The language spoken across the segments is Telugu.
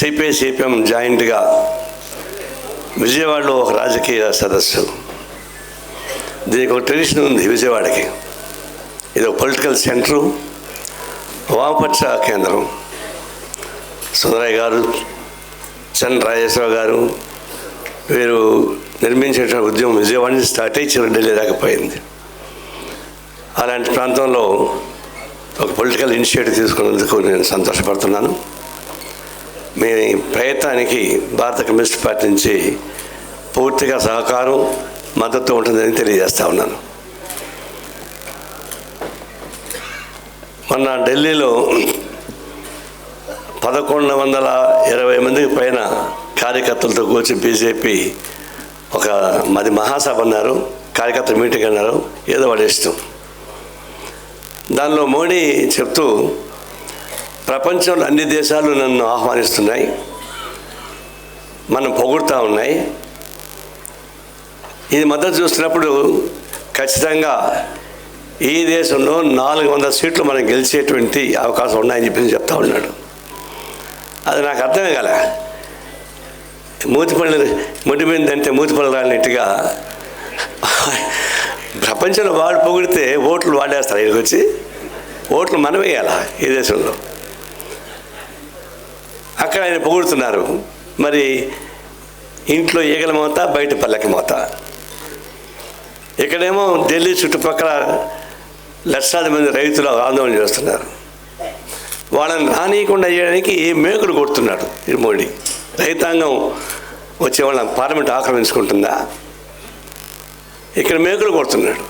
సిపిఐ సిపిఎం జాయింట్గా విజయవాడలో ఒక రాజకీయ సదస్సు. దీనికి ఒక ట్రెడిషన్ ఉంది విజయవాడకి. ఇది ఒక పొలిటికల్ సెంటరు వామపక్ష కేంద్రం. సుందరయ్య గారు చంద్ర రాజేశ్వరరావు గారు వీరు నిర్మించేటువంటి ఉద్యమం విజయవాడ నుంచి స్టార్ట్ అయ్యి చివరి ఢిల్లీ దాకా పోయింది. అలాంటి ప్రాంతంలో ఒక పొలిటికల్ ఇనిషియేటివ్ తీసుకున్నందుకు నేను సంతోషపడుతున్నాను. మీ ప్రయత్నానికి భారత కమ్యూనిస్ట్ పార్టీ నుంచి పూర్తిగా సహకారం మద్దతు ఉంటుందని తెలియజేస్తా ఉన్నాను. మొన్న ఢిల్లీలో పదకొండు వందల ఇరవై మందికి పైన కార్యకర్తలతో కూర్చి బీజేపీ ఒక మాది మహాసభ అన్నారు కార్యకర్తలు మీటింగ్ అన్నారు ఏదో వాడు ఇష్టం. దానిలో మోడీ చెప్తూ ప్రపంచంలో అన్ని దేశాలు నన్ను ఆహ్వానిస్తున్నాయి. మనం పొగుడుతూ ఉన్నాయి. ఇది మద్దతు చూస్తున్నప్పుడు ఖచ్చితంగా ఈ దేశంలో నాలుగు వందల సీట్లు మనం గెలిచేటువంటి అవకాశం ఉన్నాయని చెప్పి చెప్తా ఉన్నాడు. అది నాకు అర్థమే కల. మూతిపళ్ళు ముడిపోయిందంటే మూతిపళ్ళు రాలినట్టుగా ప్రపంచంలో వాడు పొగిడితే ఓట్లు వాడేస్తారు ఇక్కడికి వచ్చి. ఓట్లు మనం వేయాలా ఈ దేశంలో? అక్కడ ఆయన పొగుడుతున్నారు. మరి ఇంట్లో ఈగల మోత బయట పల్లెకి మోత. ఇక్కడేమో ఢిల్లీ చుట్టుపక్కల లక్షలాది మంది రైతులు ఆందోళన చేస్తున్నారు. వాళ్ళని రానియకుండా చేయడానికి మేకులు కొడుతున్నాడు ఈ మోడీ. రైతాంగం వచ్చే వాళ్ళని పార్లమెంట్ ఆక్రమించుకుంటుందా? ఇక్కడ మేకులు కొడుతున్నాడు.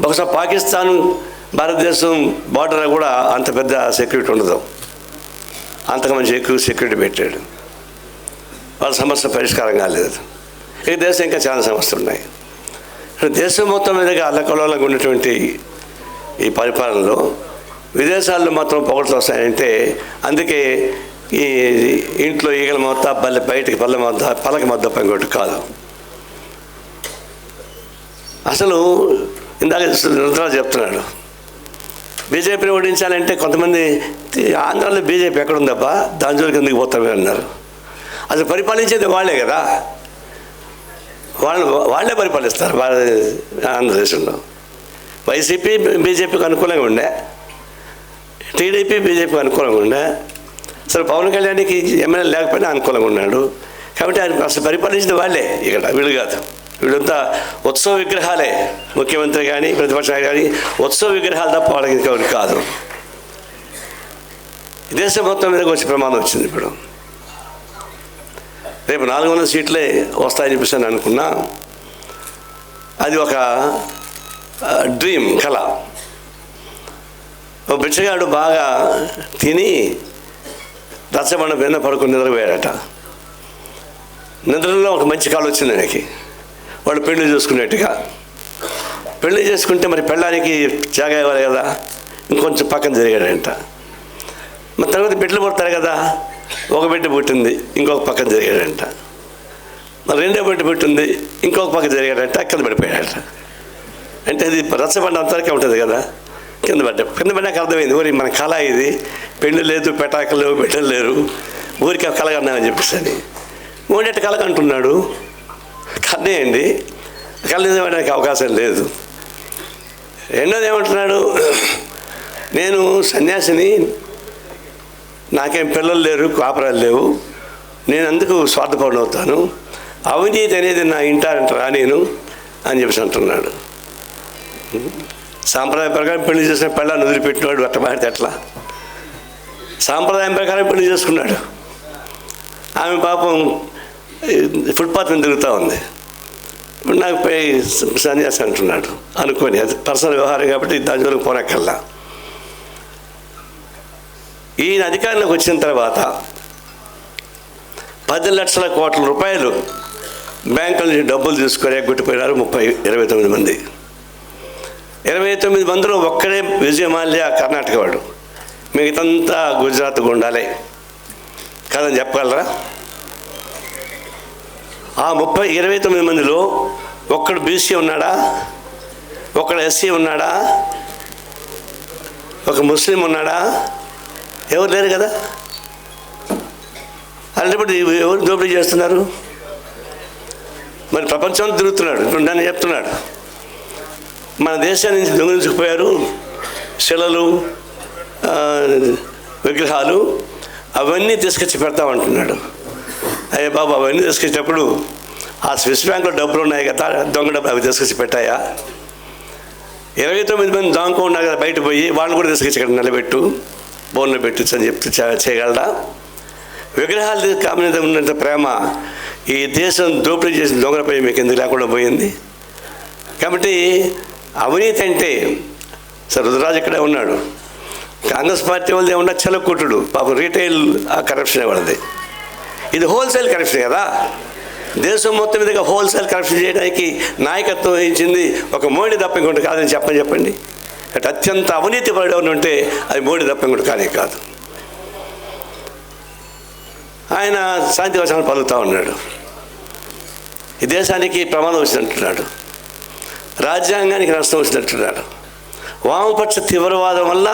బహుశా పాకిస్తాన్ భారతదేశం బార్డర్ కూడా అంత పెద్ద సెక్యూరిటీ ఉండదు. అంతకుమంచి ఎక్కువ సెక్యూరిటీ పెట్టాడు. వాళ్ళ సమస్య పరిష్కారం కాలేదు. ఈ దేశం ఇంకా చాలా సమస్యలు ఉన్నాయి. దేశం మొత్తం మీదగా అల్లకల్లోలంగా ఉన్నటువంటి ఈ పరిపాలనలో విదేశాల్లో మాత్రం పొగట్లు వస్తాయంటే అందుకే ఈ ఇంట్లో ఈగల మొత్త బల్ల బయటికి పళ్ళ మొత్త పలక మొత్త ఇంకోటి కాదు. అసలు ఇందాక రుద్రాజు చెప్తున్నాడు. బీజేపీని ఓడించాలంటే కొంతమంది ఆంధ్రాలో బీజేపీ ఎక్కడుందబ్బా? దాని జోలికి ఎందుకు పోతామే అన్నారు. అసలు పరిపాలించేది వాళ్ళే కదా. వాళ్ళు వాళ్ళే పరిపాలిస్తారు భారత ఆంధ్రదేశంలో. వైసీపీ బీజేపీకి అనుకూలంగా ఉండే. టీడీపీ బీజేపీకి అనుకూలంగా ఉండే. అసలు పవన్ కళ్యాణ్కి ఎమ్మెల్యే లేకపోయినా అనుకూలంగా ఉన్నాడు. కాబట్టి ఆయన అసలు పరిపాలించిన వాళ్ళే ఇక్కడ వీళ్ళు కాదు. వీళ్ళంతా ఉత్సవ విగ్రహాలే. ముఖ్యమంత్రి కానీ ప్రతిపక్ష కానీ ఉత్సవ విగ్రహాలు తప్ప వాళ్ళకి ఇంకొకటి కాదు. దేశం మొత్తం మీద వచ్చే ప్రమాదం వచ్చింది ఇప్పుడు. రేపు నాలుగు వందల సీట్లే వస్తాయని చెప్పేసి అని అనుకున్నా. అది ఒక డ్రీమ్ కళ. ఓ బిచ్చగాడు బాగా తిని రచ్చబండ పైన పడుకుని నిద్రపోయాడట. నిద్రలో ఒక మంచి కాలు వచ్చింది ఆయనకి. వాళ్ళు పెళ్ళి చూసుకునేట్టుగా. పెళ్ళి చేసుకుంటే మరి పెళ్ళానికి జాగా ఇవ్వాలి కదా. ఇంకొంచెం పక్కన జరిగాడంట. మరి తర్వాత బిడ్డలు పుడతారు కదా. ఒక బిడ్డ పుట్టింది ఇంకొక పక్కన జరిగాడంట. మరి రెండో బిడ్డ పుట్టింది ఇంకొక పక్క జరిగాడంట కింద పడిపోయాడట. అంటే అది రచ్చబండ అంతవరకే ఉంటుంది కదా. కింద పడ్డ కింద పడ్డాక అర్థమైంది ఊరి మన కళ ఇది. పెళ్ళి లేదు పెటాకలు లేవు బిడ్డలు లేరు. ఊరికి కలగన్నామని చెప్పేసి అని. మూడేట కలగంటున్నాడు కన్నేయండి కళ్ళ అవకాశం లేదు. రెండోది ఏమంటున్నాడు? నేను సన్యాసిని నాకేం పిల్లలు లేరు కాపురాలు లేవు. నేను అందుకు స్వార్థపడి అవుతాను అవినీతి అనేది నా ఇంటారంటరా నేను అని చెప్పేసి అంటున్నాడు. సాంప్రదాయం ప్రకారం పెళ్ళి చేసిన పెళ్ళాన్ని వదిలిపెట్టినాడు అట్ట మాడితే ఎట్లా? సాంప్రదాయం ప్రకారం పెళ్ళి చేసుకున్నాడు. ఆమె పాపం ఫుట్పాత్ మీద తిరుగుతూ ఉంది. ఇప్పుడు నాకు పోయి సన్యాసి అంటున్నాడు. అనుకోని అది పర్సనల్ వ్యవహారం కాబట్టి దాని జోలికి పోనక్కల్లా ఈయన అధికారంలోకి వచ్చిన తర్వాత పది లక్షల కోట్ల రూపాయలు బ్యాంకుల నుంచి డబ్బులు తీసుకొని ఎగ్గొట్టిపోయినారు ముప్పై ఇరవై తొమ్మిది మంది. ఇరవై తొమ్మిది మందిలో ఒక్కడే విజయమాల్య కర్ణాటక వాడు. మిగతంతా గుజరాత్ గుండాలే. కాదని చెప్పగలరా? ఆ ముప్పై ఇరవై తొమ్మిది మందిలో ఒక్కడు బీసీ ఉన్నాడా? ఒక్కడు ఎస్సీ ఉన్నాడా? ఒక ముస్లిం ఉన్నాడా? ఎవరు లేరు కదా? అలాంటప్పుడు ఎవరు దోపిడీ చేస్తున్నారు? మరి ప్రపంచం తిరుగుతున్నాడు. ఇప్పుడు నన్ను చెప్తున్నాడు. మన దేశాన్ని నుంచి దొంగిలించుకుపోయారు శిలలు విగ్రహాలు అవన్నీ తీసుకొచ్చి పెడతామంటున్నాడు. అయ్యే బాబు అవన్నీ తీసుకొచ్చినప్పుడు ఆ స్విస్ బ్యాంకులో డబ్బులు ఉన్నాయి కదా దొంగ డబ్బులు అవి తీసుకొచ్చి పెట్టాయా? ఇరవై తొమ్మిది మంది దొంగ ఉన్నారు కదా బయట పోయి వాళ్ళు కూడా తీసుకొచ్చి ఇక్కడ నిలబెట్టు బోన్లో పెట్టచ్చు అని చెప్తే చేయగలరా? విగ్రహాలు కామె ఉన్నంత ప్రేమ ఈ దేశం దోపిడీ చేసిన దొంగలపై మీకు ఎందుకు లేకుండా పోయింది? కాబట్టి అవినీతి అంటే సార్ రుద్రరాజు ఇక్కడే ఉన్నాడు. కాంగ్రెస్ పార్టీ వాళ్ళది ఏమన్నా చలకుట్టుడు పాపం రీటైల్ ఆ కరప్షన్ వాళ్ళది. ఇది హోల్సేల్ కరప్షన్ కదా. దేశం మొత్తం మీదుగా హోల్సేల్ కరప్షన్ చేయడానికి నాయకత్వం వహించింది ఒక మోడీ తప్ప ఇంకోటి కాదని చెప్పని చెప్పండి. అటు అత్యంత అవినీతి పడేవాడు ఉంటే అది మోడీ తప్ప ఇంకోటి కానీ కాదు. ఆయన శాంతి వచనాలు పలుకుతూ ఉన్నాడు. ఈ దేశానికి ప్రమాదం వచ్చినట్టున్నాడు. రాజ్యాంగానికి నష్టం వచ్చినట్టున్నాడు. వామపక్ష తీవ్రవాదం వల్ల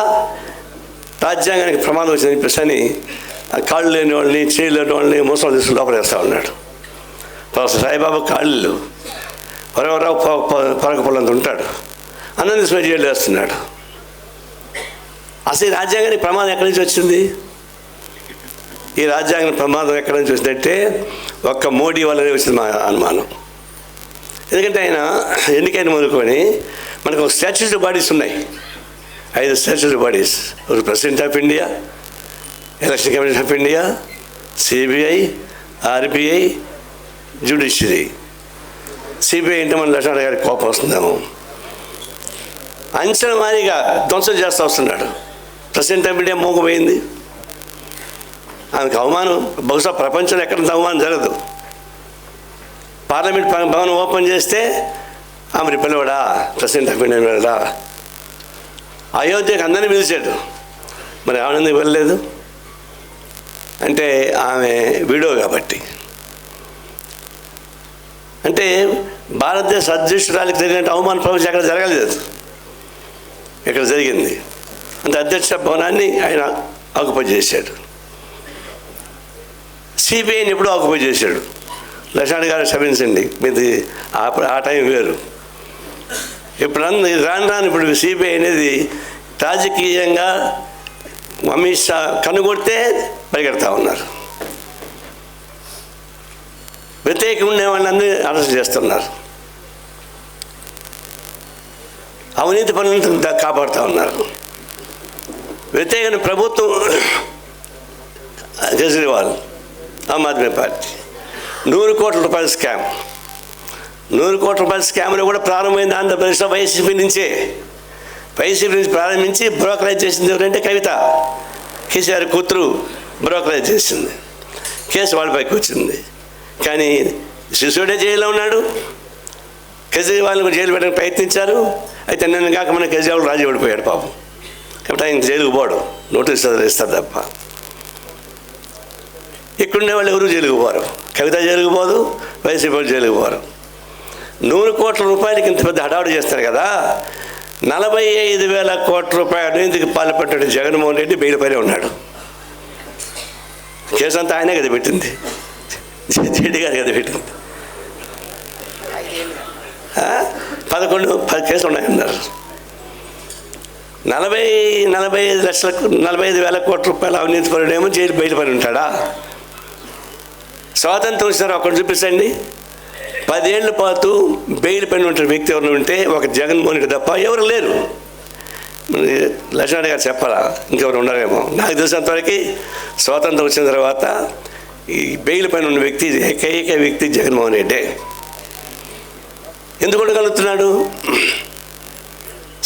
రాజ్యాంగానికి ప్రమాదం వచ్చిందని చెప్పేసి అని కాళ్ళు లేని వాళ్ళని చేయి లేని వాళ్ళని మోసం తీసుకుని లోపలేస్తూ ఉన్నాడు. ప్రొఫెసర్ సాయిబాబా కాళ్ళు వరవరావు పొరక పొలంత ఉంటాడు. అందరిని తీసుకుని జైలు వేస్తున్నాడు అసలు ఈ రాజ్యాంగానికి ప్రమాదం ఎక్కడి నుంచి వచ్చింది? ఈ రాజ్యాంగ ప్రమాదం ఎక్కడి నుంచి వచ్చిందంటే ఒక్క మోడీ వల్లనే వచ్చింది మా అనుమానం. ఎందుకంటే ఆయన ఎన్నికైన మొదలుకొని మనకు ఒక స్టాచ్యూటరీ బాడీస్ ఉన్నాయి. ఐదు స్టాచ్యూటరీ బాడీస్. ఒక president of India election commission of India CBI RBI judiciary. CBI అంటే మన లక్ష్మణ గారికి కోపం వస్తుందేమో. అంచనా మారిగా ధ్వంసం చేస్తూ వస్తున్నాడు. ప్రెసిడెంట్ ఆఫ్ ఇండియా మూగపోయింది ఆయనకు అవమానం. బహుశా ప్రపంచంలో ఎక్కడ అవమానం జరగదు. పార్లమెంట్ భవనం ఓపెన్ చేస్తే ఆమె పిల్లవాడా ప్రెసిడెంట్ ఆఫ్ ఇండియా వెళ్ళడా? అయోధ్యకు అందరినీ పిలిచాడు. మరి ఆనందం వెళ్ళలేదు? అంటే ఆమె విడో కాబట్టి. అంటే భారతదేశ అధ్యక్షురాలికి జరిగినట్టు అవమాన ప్రపంచం ఎక్కడ జరగలేదు ఇక్కడ జరిగింది. అంటే అధ్యక్ష భవనాన్ని ఆయన ఆక్యుపై చేశాడు. సిబిఐని ఎప్పుడూ ఆక్యుపై చేశాడు. లక్ష్మణ్ గారు క్షమించండి మీది ఆ ఆ టైం వేరు. ఇప్పుడు రాను రాను ఇప్పుడు సిబిఐ అనేది రాజకీయంగా మమ్మీ కనుగొడితే పరిగెడతా ఉన్నారు. వ్యతిరేకం ఉండే వాళ్ళందరూ అరెస్ట్ చేస్తున్నారు. అవినీతి పనులను కాపాడుతూ ఉన్నారు. వ్యతిరేకమైన ప్రభుత్వం కేజ్రీవాల్ ఆమ్ ఆద్మీ పార్టీ. నూరు కోట్ల రూపాయల స్కామ్. నూరు కోట్ల రూపాయల స్కామ్లో కూడా ప్రారంభమైంది ఆంధ్రప్రదేశ్లో వైసీపీ నుంచే. వైసీపీ నుంచి ప్రారంభించి బ్రోకరేజ్ చేసింది ఎవరంటే కవిత. కేసీఆర్ కూతురు బ్రోకరేజ్ చేసింది. కేసు వాళ్ళపైకి వచ్చింది. కానీ శిశువుడే జైల్లో ఉన్నాడు. కేజ్రీవాల్ జైలు పెట్టడానికి ప్రయత్నించారు. అయితే నన్ను కాక మన కేజ్రీవాల్ రాజీ పడిపోయాడు పాపం. కాబట్టి ఆయన జైలుకు పోడు. నోటీస్ ఇస్తారు తప్ప. ఇక్కడుండే వాళ్ళు ఎవరు జైలుకు పోరు? కవిత జైలుకు పోదు వైసీపీ వాళ్ళు జైలుకు పోరు. నూరు కోట్ల రూపాయలకి ఇంత పెద్ద హడావుడి చేస్తారు కదా. నలభై ఐదు వేల కోట్ల రూపాయలు అవినీతికి పాల్పడ్డాడు జగన్మోహన్ రెడ్డి? బెయిల్ ఉన్నాడు. కేసు అంతా ఆయనే కదా పెట్టింది. జడ్డి గారు కదా పెట్టింది. పదకొండు పది కేసులు ఉన్నాయన్నారు. నలభై నలభై ఐదు లక్షలకు నలభై ఐదు వేల కోట్ల రూపాయలు అవినీతి పరుడేమో జైలు బయలుపడి ఉంటాడా? స్వాతంత్రం ఇస్తారు అక్కడ చూపిస్తండి పదేళ్ళ పాటు బెయిల్ పైన ఉంటున్న వ్యక్తి ఎవరు ఉంటే ఒక జగన్మోహన్ రెడ్డి తప్ప ఎవరు లేరు. మరి లక్ష్మణ్ గారు చెప్పాలా? ఇంకెవరు ఉండరేమో నాకు తెలిసినంతవరకు స్వాతంత్రం వచ్చిన తర్వాత ఈ బెయిల్ పైన ఉన్న వ్యక్తి ఏకైక వ్యక్తి జగన్మోహన్ రెడ్డే. ఎందుకు ఉండగలుగుతున్నాడు?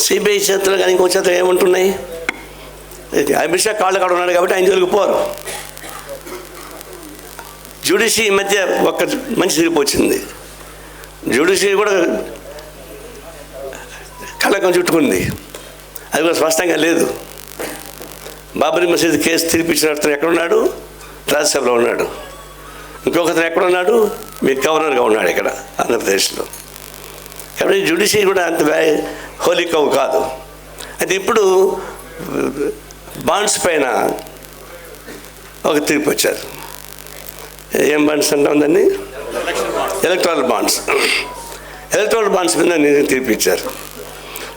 సిబిఐ చేతులు కానీ ఇంకో చేతులు ఏముంటున్నాయి? అమిత్ షా కాళ్ళు కాడ ఉన్నాడు కాబట్టి ఆయన జోలికి పోరు. జ్యుడిషి ఈ మధ్య ఒక్క మంచి తీర్పు వచ్చింది. జ్యుడిషి కూడా కళ్ళకం చుట్టుకుంది. అది కూడా స్పష్టంగా లేదు. బాబరీ మసీద్ కేసు తీర్పిచ్చిన అతను ఎక్కడున్నాడు? రాజ్యసభలో ఉన్నాడు. ఇంకొకతను ఎక్కడున్నాడు? మీ గవర్నర్గా ఉన్నాడు ఇక్కడ ఆంధ్రప్రదేశ్లో. కాబట్టి జ్యుడిషియరీ కూడా అంత హోలీ కవ్ కాదు. అయితే ఇప్పుడు బాండ్స్ పైన ఒక తీర్పు వచ్చారు. ఏం బాండ్స్ అంటాం దాన్ని? ఎలక్ట్రాల్ బాండ్స్ ఎలక్ట్రాల్ బాండ్స్ మీద నిజంగా తీర్పు ఇచ్చారు.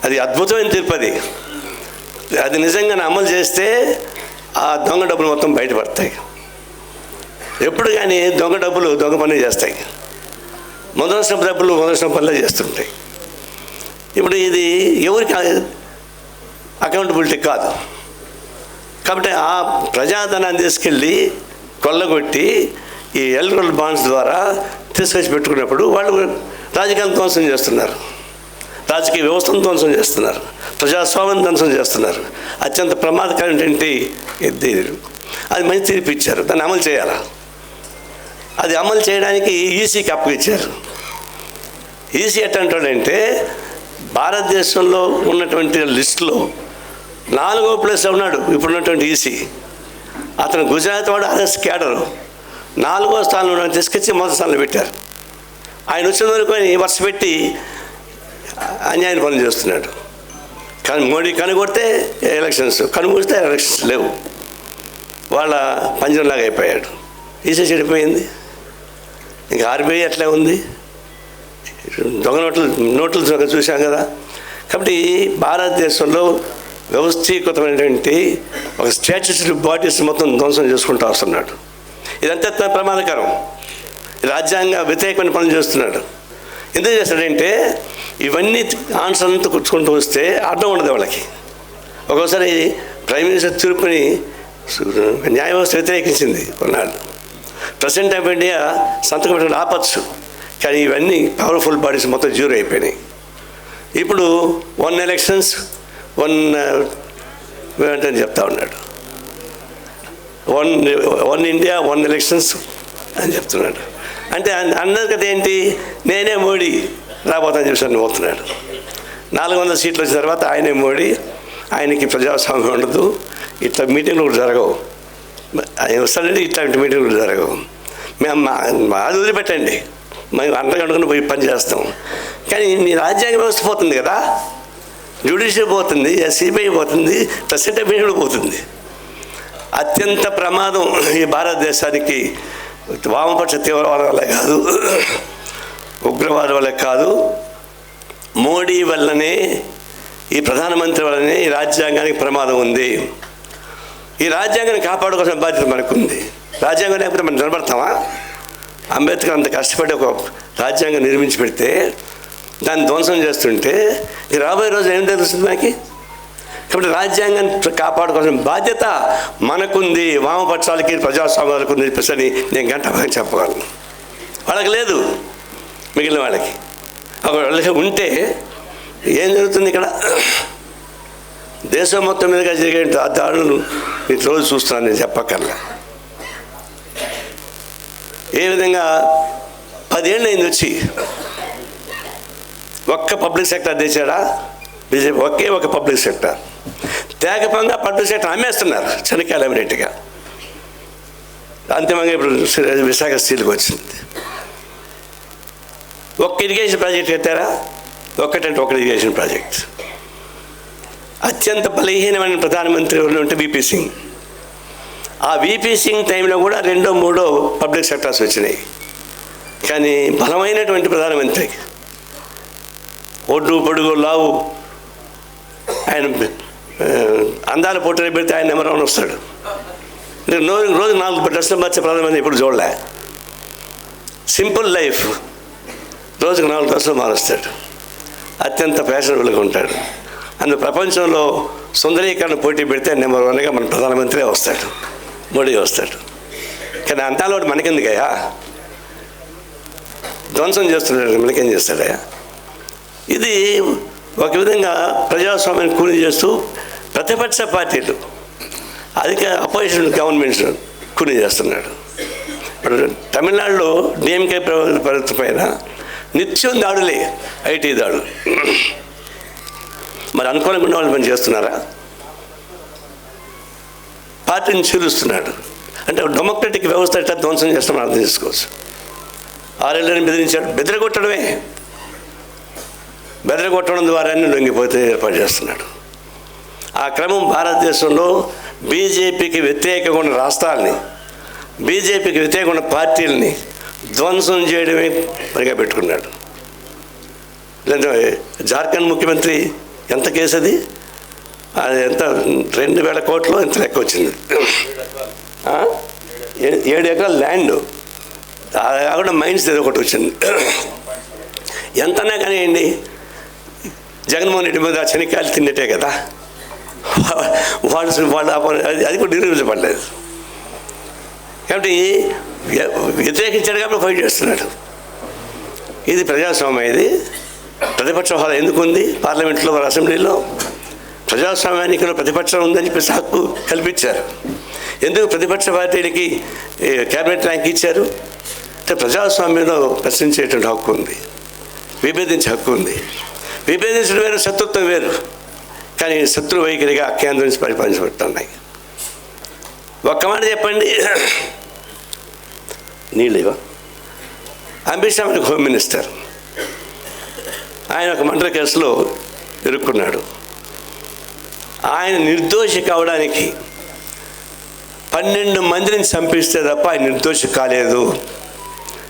అది అద్భుతమైన తీర్పు అది. అది నిజంగా అమలు చేస్తే ఆ దొంగ డబ్బులు మొత్తం బయటపడతాయి. ఎప్పుడు కానీ దొంగ డబ్బులు దొంగ పని చేస్తాయి. మొదలసిన డబ్బులు మొదలసిన పనులే చేస్తుంటాయి. ఇప్పుడు ఇది ఎవరికి అకౌంటబిలిటీ కాదు. కాబట్టి ఆ ప్రజాధనాన్ని తీసుకెళ్ళి కొల్లగొట్టి ఈ ఎలక్ట్రల్ బాండ్స్ ద్వారా తీసుకొచ్చి పెట్టుకున్నప్పుడు వాళ్ళు రాజకీయాలను ధ్వంసం చేస్తున్నారు. రాజకీయ వ్యవస్థను ధ్వంసం చేస్తున్నారు. ప్రజాస్వామ్యం ధ్వంసం చేస్తున్నారు. అత్యంత ప్రమాదకరమైనటువంటి ఇది. అది మంచి తీర్పు ఇచ్చారు. దాన్ని అమలు చేయాలా? అది అమలు చేయడానికి ఈసీకి అప్పగిచ్చారు ఈసీ ఎట్టంటాడంటే భారతదేశంలో ఉన్నటువంటి లిస్టులో నాలుగో ప్లేస్ ఉన్నాడు ఇప్పుడున్నటువంటి ఈసీ. అతను గుజరాత్ వాడు అదే క్యాడరు. నాలుగో స్థానంలో తీసుకొచ్చి మొదటి స్థానంలో పెట్టారు. ఆయన వచ్చిన వరకు ఆయన వర్ష పెట్టి అన్యాయం పనులు చేస్తున్నాడు. కానీ మోడీ కనుగొడితే ఎలక్షన్స్ కనుగొడితే ఎలక్షన్స్ లేవు. వాళ్ళ పంజంలాగా అయిపోయాడు. ఈసీ చెడిపోయింది. ఇంకా ఆర్బీఐ అట్లే ఉంది. దొంగ నోట్లు నోట్లు చూసాం కదా. కాబట్టి భారతదేశంలో వ్యవస్థీకృతమైనటువంటి ఒక స్టాచ్యుటరీ బాడీస్ మొత్తం ధ్వంసం చేసుకుంటూ వస్తున్నాడు. ఇదంతా ప్రమాదకరం. రాజ్యాంగ వ్యతిరేకమైన పనులు చేస్తున్నాడు. ఎందుకు చేస్తాడంటే ఇవన్నీ ఆన్సర్ అంతా కూర్చుకుంటూ వస్తే అర్థం ఉండదు వాళ్ళకి. ఒక్కోసారి ప్రైమ్ మినిస్టర్ తీర్పుని న్యాయ వ్యవస్థ వ్యతిరేకించింది కొన్నాళ్ళు. ప్రెసిడెంట్ ఆఫ్ ఇండియా సంతకం పెట్టడం ఆపచ్చు. కానీ ఇవన్నీ పవర్ఫుల్ బాడీస్ మొత్తం జీరో అయిపోయినాయి. ఇప్పుడు వన్ ఎలక్షన్స్ వన్ అంటే చెప్తా ఉన్నాడు. One one India one elections అని చెప్తున్నాడు. అంటే అన్నది కదా ఏంటి? నేనే మోడీ రాబోతాను చెప్పి పోతున్నాడు. నాలుగు వందల సీట్లు వచ్చిన తర్వాత ఆయనే మోడీ ఆయనకి ప్రజాస్వామ్యం ఉండదు. ఇట్లా మీటింగ్లు కూడా జరగవు. ఆయన వస్తాడంటే ఇట్లాంటి మీటింగ్లు జరగవు. మేము మా మాది వదిలిపెట్టండి. మేము అంటగంటుకుని పోయి పని చేస్తాం. కానీ మీ రాజ్యాంగ వ్యవస్థ పోతుంది కదా. జ్యుడిషియల్ పోతుంది సిబిఐ పోతుంది ప్రెసిడెంట్ ఆఫ్ పోతుంది. అత్యంత ప్రమాదం ఈ భారతదేశానికి. వామపక్ష తీవ్రవాదం వల్ల కాదు. ఉగ్రవాదం వల్ల కాదు. మోడీ వల్లనే ఈ ప్రధానమంత్రి వల్లనే ఈ రాజ్యాంగానికి ప్రమాదం ఉంది. ఈ రాజ్యాంగాన్ని కాపాడుకోవాల్సిన బాధ్యత మనకుంది. రాజ్యాంగం లేకపోతే మనం నిలబడతామా? అంబేద్కర్ అంత కష్టపడి ఒక రాజ్యాంగం నిర్మించి పెడితే దాన్ని ధ్వంసం చేస్తుంటే ఈ రాబోయే రోజు ఏం తెలుస్తుంది మనకి? కాబట్టి రాజ్యాంగాన్ని కాపాడుకోవాల్సిన బాధ్యత మనకుంది. వామపక్షాలకి ప్రజాస్వామ్యాలకు ఉంది చెప్పేసి నేను గంట చెప్పగలను. వాళ్ళకి లేదు. మిగిలిన వాళ్ళకి. ఒక వాళ్ళకి ఉంటే ఏం జరుగుతుంది ఇక్కడ? దేశం మొత్తం మీదుగా జరిగే ఆ దాడులు నేను రోజు చూస్తున్నాను నేను చెప్పక్కర్లా. ఏ విధంగా పదేళ్ళు అయింది వచ్చి. ఒక్క పబ్లిక్ సెక్టర్ తెచ్చాడా? బీజేపీ ఒకే ఒక పబ్లిక్ సెక్టర్. తేగపంగా పబ్లిక్ సెక్టర్ అమ్మేస్తున్నారు చెనక్కాయలు అమ్మినట్టుగా అంతిమంగా ఇప్పుడు విశాఖ స్టీల్కి వచ్చింది. ఒక్క ఇరిగేషన్ ప్రాజెక్ట్ కట్టారా? ఒక్కటంటే ఒక ఇరిగేషన్ ప్రాజెక్ట్. అత్యంత బలహీనమైన ప్రధానమంత్రి ఉంటే విపి సింగ్ ఆ విపి సింగ్ టైంలో కూడా రెండో మూడో పబ్లిక్ సెక్టర్స్ వచ్చినాయి. కానీ బలమైనటువంటి ప్రధానమంత్రి ఒడ్డు పొడుగు లావు ఆయన అందాల పోటీలు పెడితే ఆయన నెంబర్ వన్ వస్తాడు. నేను రోజు రోజు నాలుగు డ్రెస్సులు మార్చే ప్రధానమంత్రి ఎప్పుడు చూడలే. Simple life. రోజుకు నాలుగు డ్రెస్సులు మారుస్తాడు. అత్యంత ఫ్యాషనబుల్గా ఉంటాడు. అందు ప్రపంచంలో సుందరీకరణ పోటీ పెడితే నెంబర్ వన్గా మన ప్రధానమంత్రి వస్తాడు. మోడీ వస్తాడు. కానీ అంతాలో మనకెందుకయ్యా? ధ్వంసం చేస్తున్నాడు మనకేం చేస్తాడయ్యా? ఇది ఒక విధంగా ప్రజాస్వామ్యాన్ని కూలి చేస్తూ ప్రతిపక్ష పార్టీలు అధిక అపోజిషన్ గవర్నమెంట్స్ కూలి చేస్తున్నాడు. ఇప్పుడు తమిళనాడులో డిఎంకే ప్రభుత్వం పైన నిత్యం దాడులే ఐటీ దాడులు. మరి అనుకూలంగా వాళ్ళు పని చేస్తున్నారా? పార్టీని చీలుస్తున్నాడు. అంటే డెమోక్రటిక్ వ్యవస్థ ఎట్లా ధ్వంసం చేస్తామని అర్థం చేసుకోవచ్చు. ఆరేళ్ళని బెదిరించాడు. బెదిరగొట్టడమే. బెదరగొట్టడం ద్వారానే లొంగిపోతే ఏర్పాటు చేస్తున్నాడు. ఆ క్రమం భారతదేశంలో బీజేపీకి వ్యతిరేకంగా ఉన్న రాష్ట్రాలని బీజేపీకి వ్యతిరేకమైన పార్టీలని ధ్వంసం చేయడమే పనిగా పెట్టుకున్నాడు. లేదా జార్ఖండ్ ముఖ్యమంత్రి ఎంత కేసు అది అది ఎంత? రెండు వేల కోట్లు ఎంత లెక్క వచ్చింది? ఏ- ఏడు ఎకరాల ల్యాండ్. అది కాకుండా మైన్స్ ఏదో ఒకటి వచ్చింది. ఎంతనే కానివ్వండి జగన్మోహన్ రెడ్డి మీద శనికాయలు తిన్నట్టే కదా. వాళ్ళు వాళ్ళు అది అది కూడా నిరూపించబడలేదు. కాబట్టి వ్యతిరేకించాడు కాబట్టి ఫైట్ చేస్తున్నాడు. ఇది ప్రజాస్వామ్యం ఇది. ప్రతిపక్ష హోదా ఎందుకు ఉంది? పార్లమెంట్లో వాళ్ళ అసెంబ్లీలో ప్రజాస్వామ్యానికి ప్రతిపక్షం ఉందని చెప్పేసి హక్కు కల్పించారు. ఎందుకు ప్రతిపక్ష పార్టీలకి క్యాబినెట్ ర్యాంక్ ఇచ్చారు? అంటే ప్రజాస్వామ్యంలో ప్రశ్నించేటువంటి హక్కు ఉంది. విభేదించే హక్కు ఉంది. విభేదించడం వేరు శత్రుత్వం వేరు. కానీ శత్రు వైఖరిగా కేంద్రం నుంచి పరిపాలించబడుతున్నాయి. ఒక్క మాట చెప్పండి. నీళ్ళు ఇవా అమిత్ హోమ్ మినిస్టర్. ఆయన ఒక మంటల కేసులో ఇరుక్కున్నాడు. ఆయన నిర్దోషి కావడానికి పన్నెండు మందిని చంపిస్తే తప్ప ఆయన నిర్దోషి కాలేదు.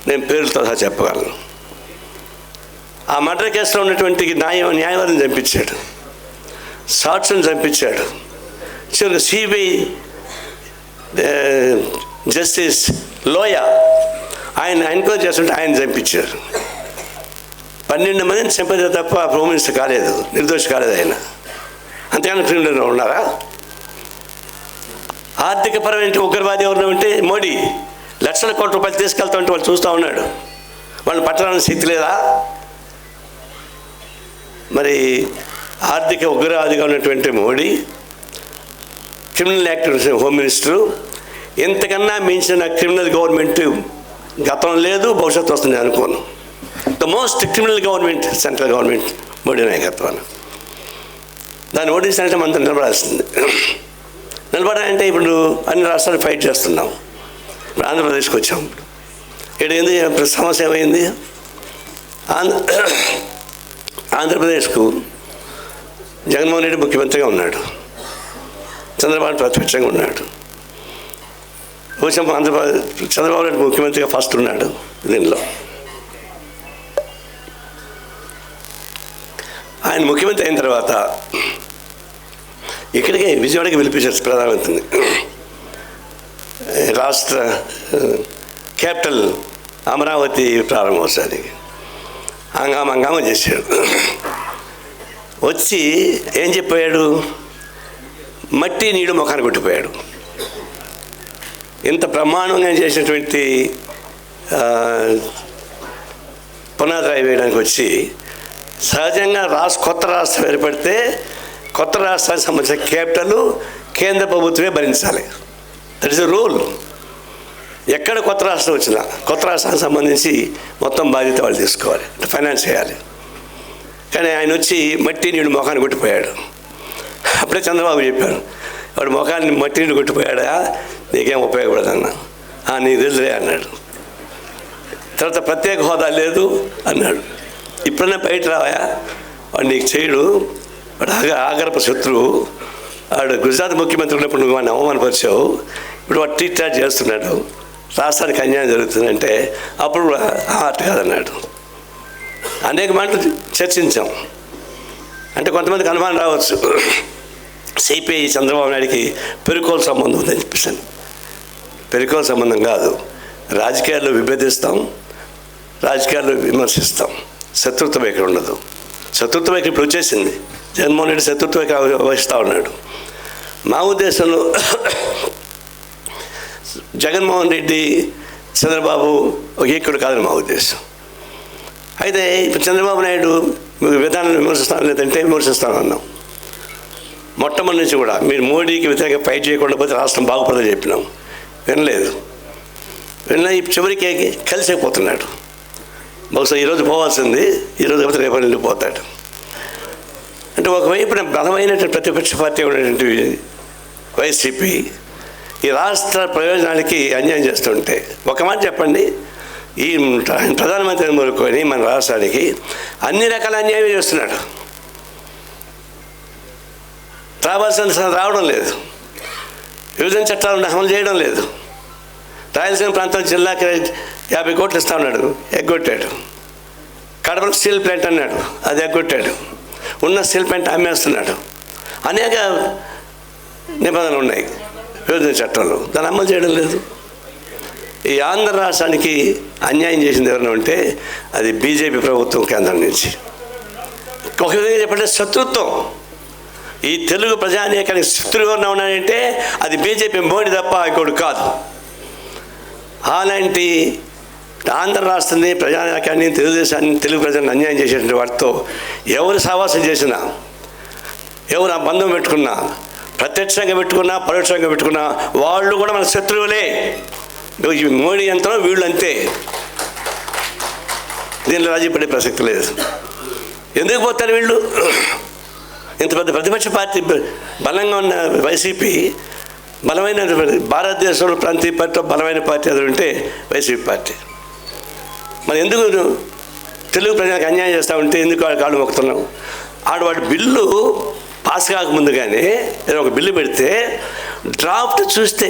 నేను పేరుతో సహా చెప్పగలను. ఆ మర్డర్ కేసులో ఉన్నటువంటి న్యాయ న్యాయవాదిని చంపించాడు. సాక్షులను చంపించాడు. చివరికి సిబిఐ జస్టిస్ లోయ ఆయన ఎంక్వైరీ చేస్తుంటే ఆయన చంపించారు. పన్నెండు మందిని చంపితే తప్ప హోమ్ మినిస్టర్ కాలేదు. నిర్దోషి కాలేదు ఆయన. అంతేగాని క్రిమినల్ ఉన్నారా? ఆర్థిక పరమైన ఉగ్రవాది ఎవరు ఉంటే మోడీ లక్షల కోట్ల రూపాయలు తీసుకెళ్తా ఉంటే వాళ్ళు చూస్తూ ఉన్నాడు. వాళ్ళు పట్టడానికి శక్తి లేదా? మరి ఆర్థిక ఉగ్రవాదిగా ఉన్నటువంటి Modi criminal act home minister ఇంతకన్నా మించిన క్రిమినల్ గవర్నమెంట్ గతం లేదు భవిష్యత్తు వస్తుంది అనుకోను. The most criminal government central government Modi నాయకత్వాన్ని దాన్ని ఓడించాలంటే మనతో నిలబడాల్సింది. నిలబడాలంటే ఇప్పుడు అన్ని రాష్ట్రాలు ఫైట్ చేస్తున్నాం. ఇప్పుడు ఆంధ్రప్రదేశ్కి వచ్చాం. ఇక్కడ ఏంది? సమస్య ఏమైంది? ఆంధ్ర ఆంధ్రప్రదేశ్కు జగన్మోహన్ రెడ్డి ముఖ్యమంత్రిగా ఉన్నాడు. చంద్రబాబు ప్రతిపక్షంగా ఉన్నాడు. కొంచెం ఆంధ్రప్రదేశ్ చంద్రబాబు నాయుడు ముఖ్యమంత్రిగా ఫస్ట్ ఉన్నాడు దీనిలో. ఆయన ముఖ్యమంత్రి అయిన తర్వాత ఇక్కడికి విజయవాడకి పిలిపించారు ప్రధానమంత్రిని. రాష్ట్ర క్యాపిటల్ అమరావతి ప్రారంభోత్సవానికి హంగామ హంగామా చేశాడు వచ్చి ఏం చెప్పాడు? మట్టి నీడు ముఖాన్ని కొట్టిపోయాడు. ఇంత బ్రహ్మాండంగా చేసినటువంటి ఆ, పునాది వేయడానికి వచ్చి సహజంగా రాష్ట్ర కొత్త రాష్ట్రం ఏర్పడితే కొత్త రాష్ట్రానికి సంబంధించిన క్యాపిటల్ కేంద్ర ప్రభుత్వమే భరించాలి. దట్ ఇస్ రూల్ ఎక్కడ కొత్త రాష్ట్రం వచ్చినా కొత్త రాష్ట్రానికి సంబంధించి మొత్తం బాధ్యత వాళ్ళు తీసుకోవాలి. అంటే ఫైనాన్స్ చేయాలి. కానీ ఆయన వచ్చి మట్టి నీళ్ళు మొఖాన్ని కొట్టిపోయాడు. అప్పుడే చంద్రబాబు చెప్పాను వాడు ముఖాన్ని మట్టి నీళ్ళు కొట్టిపోయాడా? నీకేం ఉపయోగపడదన్నా? నీకు తెలుసులే అన్నాడు. తర్వాత ప్రత్యేక హోదా లేదు అన్నాడు. ఇప్పుడన్నా బయట రావా వాడు నీకు చేయడు వాడు ఆగ ఆగరప శత్రువు. వాడు గుజరాత్ ముఖ్యమంత్రి ఉన్నప్పుడు నువ్వు వాడిని అవమానపరిచావు. ఇప్పుడు వాడు ట్రీట్ చేస్తున్నాడు. రాష్ట్రానికి అన్యాయం జరుగుతుందంటే అప్పుడు కూడా, "ఆ, కాదన్నాడు. అనేక మాటలు చర్చించాం. అంటే కొంతమందికి అనుమానం రావచ్చు. సిపిఐ చంద్రబాబు నాయుడికి పెరుకోలు సంబంధం ఉందని చెప్పేసాను పెరుకోలు సంబంధం కాదు. రాజకీయాల్లో విభేదిస్తాం రాజకీయాల్లో విమర్శిస్తాం. శత్రుత్వం ఇక్కడ ఉండదు. శత్రుత్వం ఇక్కడ ఇప్పుడు వచ్చేసింది. జగన్మోహన్ రెడ్డి శత్రుత్వం ఇక్కడ వహిస్తూ ఉన్నాడు. మా ఉద్దేశంలో జగన్మోహన్ రెడ్డి చంద్రబాబు ఒక ఈక్యుడు కాదని మా ఉద్దేశం అయితే ఇప్పుడు చంద్రబాబు నాయుడు విధానం విధానాన్ని విమర్శిస్తాను లేదంటే విమర్శిస్తాను అన్నాం. మొట్టమొదటి నుంచి కూడా మీరు మోడీకి వ్యతిరేకంగా ఫైట్ చేయకుండా పోతే రాష్ట్రం బాగుపడదని చెప్పినాం. వినలేదు. విన్న ఈ చివరికి కలిసిపోతున్నాడు బహుశా ఈరోజు పోవాల్సింది ఈరోజు కాకపోతే రేపు వెళ్ళిపోతాడు అంటే ఒకవైపున బలమైనటువంటి ప్రతిపక్ష పార్టీ ఉన్నటువంటి వైసీపీ ఈ రాష్ట్ర ప్రయోజనాలకి అన్యాయం చేస్తుంటే ఒక మాట చెప్పండి. ఈ ప్రధానమంత్రిని మొదలుకొని మన రాష్ట్రానికి అన్ని రకాల అన్యాయం చేస్తున్నాడు. రావాల్సిన రావడం లేదు. విభజన చట్టాలను అమలు చేయడం లేదు. రాయలసీమ ప్రాంతం జిల్లాకి యాభై కోట్లు ఇస్తా ఉన్నాడు. ఎగ్గొట్టాడు. కడపలో స్టీల్ ప్లాంట్ అన్నాడు. అది ఎగ్గొట్టాడు. ఉన్న స్టీల్ ప్లాంట్ అమ్మేస్తున్నాడు. అనేక నిబంధనలు ఉన్నాయి. విభజన చట్టంలో. దాన్ని అమలు చేయడం లేదు. ఈ ఆంధ్ర రాష్ట్రానికి అన్యాయం చేసింది ఎవరైనా ఉంటే అది బీజేపీ ప్రభుత్వం కేంద్రం నుంచి. ఒక విధంగా చెప్పంటే శత్రుత్వం. ఈ తెలుగు ప్రజానీకానికి శత్రువుగా ఉన్నాడంటే అది బీజేపీ మోడీ తప్ప ఇంకోటి కాదు. అలాంటి ఆంధ్ర రాష్ట్రాన్ని ప్రజానీకాన్ని తెలుగుదేశాన్ని తెలుగు ప్రజలను అన్యాయం చేసేటువంటి వాటితో ఎవరు సహవాసం చేసినా ఎవరు ఆ బంధం పెట్టుకున్నా ప్రత్యక్షంగా పెట్టుకున్నా పరోక్షంగా పెట్టుకున్నా వాళ్ళు కూడా మన శత్రువులే. మోడీ యంత్రం వీళ్ళు అంతే. దీనిలో రాజీ పడే ప్రసక్తి లేదు. ఎందుకు పోతారు వీళ్ళు? ఇంత పెద్ద ప్రతిపక్ష పార్టీ బలంగా ఉన్న వైసీపీ బలమైన భారతదేశంలో ప్రాంతీయ పార్టీలో బలమైన పార్టీ అది ఉంటే వైసీపీ పార్టీ. మరి ఎందుకు తెలుగు ప్రజలకు అన్యాయం చేస్తా ఉంటే ఎందుకు వాళ్ళు కాళ్ళు మొక్కుతున్నాం ఆడవాడి బిల్లు పాస్ కాకముందు కానీ ఏదో ఒక బిల్లు పెడితే డ్రాఫ్ట్ చూస్తే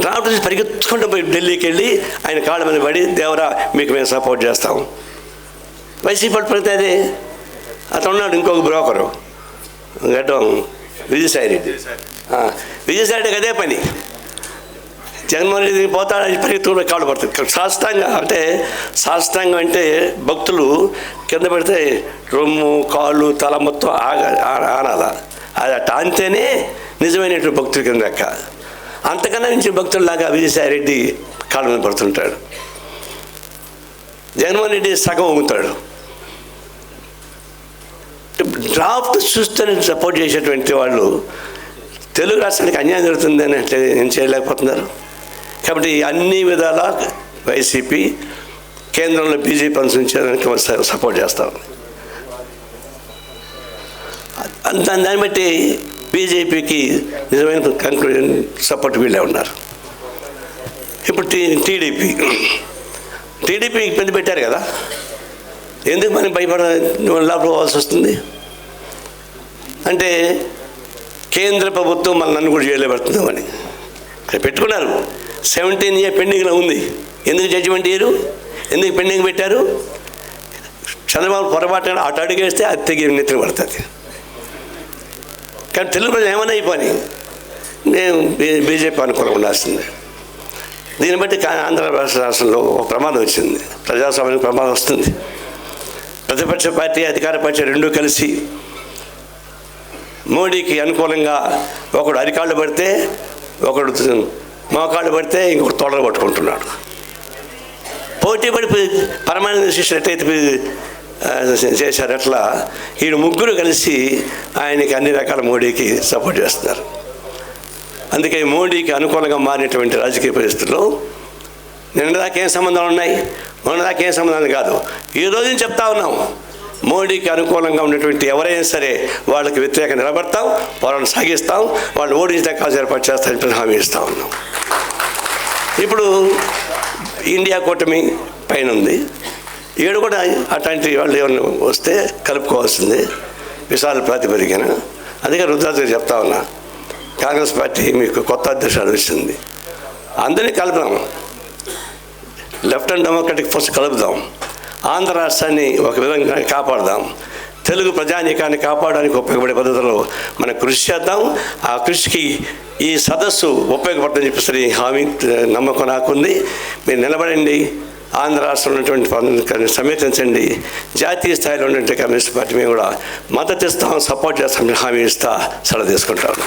డ్రాఫ్ట్ చూసి పరిగెత్తుకుంటూ పోయి ఢిల్లీకి వెళ్ళి ఆయన కాళ్ళ మీద పడి దేవరా మీకు మేము సపోర్ట్ చేస్తాం. వైసీపీ పడితే అదే. అతను ఉన్నాడు ఇంకొక బ్రోకరు గడ్డం విజయసాయి రెడ్డి. విజయసాయి రెడ్డికి అదే పని. జగన్మోహన్ రెడ్డి పోతాడు అది పరిగెత్తుకుని కాళ్ళు పడుతుంది సాష్టాంగం అంటే సాష్టాంగం అంటే భక్తులు కింద పెడితే రొమ్ము కాళ్ళు తల మొత్తం ఆగ ఆనాల అది అట్ట అంతేనే నిజమైనటువంటి భక్తుల కింద లెక్క. అంతకన్నా నుంచి భక్తుల్లాగా విజయసాయి రెడ్డి కాళ్ళ మీద పడుతుంటాడు. జగన్మోహన్ రెడ్డి సగం అవుతాడు డ్రాఫ్ట్ చూస్తేనే సపోర్ట్ చేసేటువంటి వాళ్ళు తెలుగు రాష్ట్రానికి అన్యాయం జరుగుతుందని అంటే ఏం చేయలేకపోతున్నారు. కాబట్టి అన్ని విధాల వైసీపీ కేంద్రంలో బీజేపీ అనుసరించడానికి సపోర్ట్ చేస్తాం దాన్ని దాన్ని బట్టి బీజేపీకి నిజమైన కంక్లూజన్ సపోర్ట్ వీళ్ళే ఉన్నారు. ఇప్పుడు టీ టీడీపీ. టీడీపీ ఇబ్బంది పెట్టారు కదా. ఎందుకు మనం భయపడ అవ్వాల్సి వస్తుంది? అంటే కేంద్ర ప్రభుత్వం మన నన్ను కూడా జైల్లో పెడుతుందామని పెట్టుకున్నారు. సెవెంటీన్ ఇయర్ పెండింగ్లో ఉంది. ఎందుకు జడ్జిమెంట్ ఇయ్యరు? ఎందుకు పెండింగ్ పెట్టారు? చంద్రబాబు పొరపాటు అటు అడిగేస్తే అది తెగి నెత్తిన పడుతుంది. కానీ తెలుగు ప్రజలు ఏమన్నా అయిపోయి నేను బీజేపీ అనుకూలంగా ఉండాల్సిందే. దీన్ని బట్టి ఆంధ్ర రాష్ట్రంలో ఒక ప్రమాదం వచ్చింది. ప్రజాస్వామ్యానికి ప్రమాదం వస్తుంది. ప్రతిపక్ష పార్టీ అధికార పార్టీ రెండూ కలిసి మోడీకి అనుకూలంగా ఒకడు అరికాళ్ళు పడితే ఒకడు మోకాళ్ళు పడితే ఇంకొక తొడలు పట్టుకుంటున్నాడు. పోటీ పడి పరమానంద శిష్యులు ఎట్టయితే చేశారు. అట్లా ఈ ముగ్గురు కలిసి ఆయనకి అన్ని రకాల మోడీకి సపోర్ట్ చేస్తున్నారు. అందుకే మోడీకి అనుకూలంగా మారినటువంటి రాజకీయ పరిస్థితుల్లో నిన్నదాకేం సంబంధాలు ఉన్నాయి? మొన్నదాకేం దాకా ఏం సంబంధాలు కాదు? ఈ రోజు చెప్తా ఉన్నాం మోడీకి అనుకూలంగా ఉన్నటువంటి ఎవరైనా సరే వాళ్ళకి వ్యతిరేకంగా నిలబడతాం వాళ్ళని సాగిస్తాం వాళ్ళు ఓడించడానికి కాల్సి ఏర్పాటు చేస్తామని చెప్పి హామీ ఇస్తా ఉన్నాం. ఇప్పుడు ఇండియా కూటమి పైన ఉంది. ఈడు కూడా అట్లాంటి వాళ్ళు ఏమన్నా వస్తే కలుపుకోవాల్సింది. విశాల ప్రాతిపదికన అందుకే రుద్రాజు చెప్తా ఉన్నా కాంగ్రెస్ పార్టీ మీకు కొత్త అధ్యక్షుడు ఇస్తుంది అందరినీ కలుపుదాం లెఫ్ట్ అండ్ డెమోక్రటిక్ ఫోర్స్ కలుపుదాం. ఆంధ్ర రాష్ట్రాన్ని ఒక విధంగా కాపాడదాం. తెలుగు ప్రజానీకాన్ని కాపాడడానికి ఉపయోగపడే పద్ధతిలో మనం కృషి చేద్దాం. ఆ కృషికి ఈ సదస్సు ఉపయోగపడుతుందని చెప్పేసి హామీ నమ్మకం నాకుంది. మీరు నిలబడండి. ఆంధ్ర రాష్ట్రంలో ఉన్నటువంటి పనులను సమీకరించండి జాతీయ స్థాయిలో ఉన్నటువంటి కమ్యూనిస్ట్ పార్టీ మేము కూడా మద్దతు ఇస్తాం సపోర్ట్ చేస్తామని హామీ ఇస్తా సెలవు తీసుకుంటాను